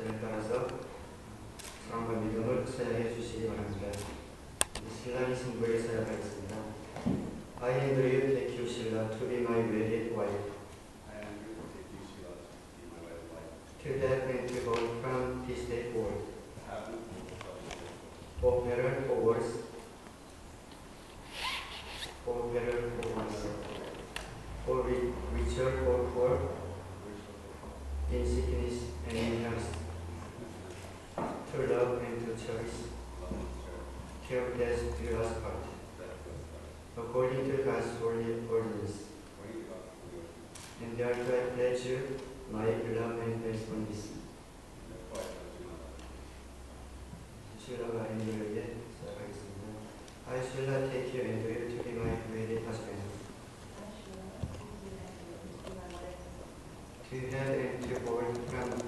때를 따라서 사랑과 믿음을 서야해 주시기 바랍니다. 신랑이 승부에 서야하겠습니다. I am real take you Sheila to be my wedded wife. I am here to take you, Sheila, to be my wedded wife. To death and to go from this day salvation. For better, for worse. For better, for worse. For ri- richer, for poor. In sickness and in health. To love and to cherish. Love and charity. Till death do us part. That was God. According to God's holy ordinance. According to God's holy ordinance. And therefore I pledge you my love and faithfulness. And therefore I pledge you my love. 신라가 인도에게 시작하겠습니다. I shall not take you and you to be my wedded husband. To have and to hold from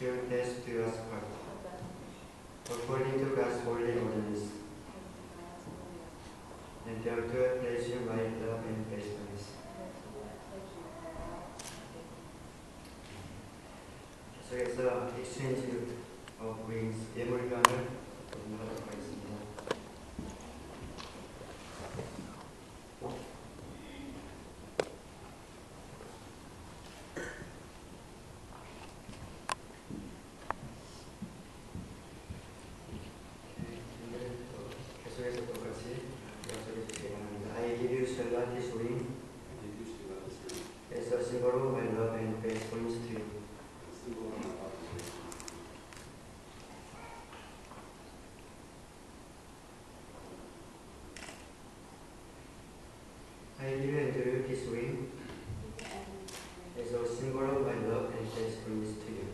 Till death do us part. According to God's holy ordinance. And therefore I pledge you my love and faithfulness. 계속해서 exchange of rings 예물관을 love and faithfulness to you. This ring as a symbol of my love and faithfulness to you.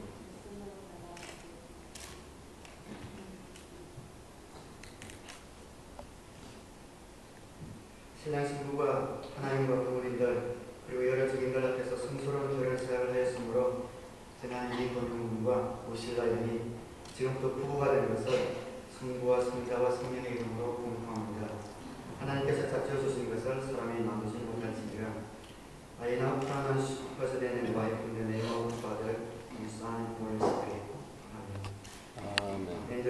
신랑 신부가 하나님과 부모님들 그리고 여러 증인들 앞에서 성스러운 결혼 사역을 하였으므로 하나님의 권능과 오실라 영이 지금부터 부부가 된 것을 성부와 성자와 성령의 이름으로 공포합니다. 하나님께서 작지어 주신 것을 사람이 나누지 못할지니라. The name of the Father, and the Son, and Holy Spirit. Amen. 아멘. His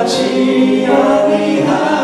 떠나지 아니하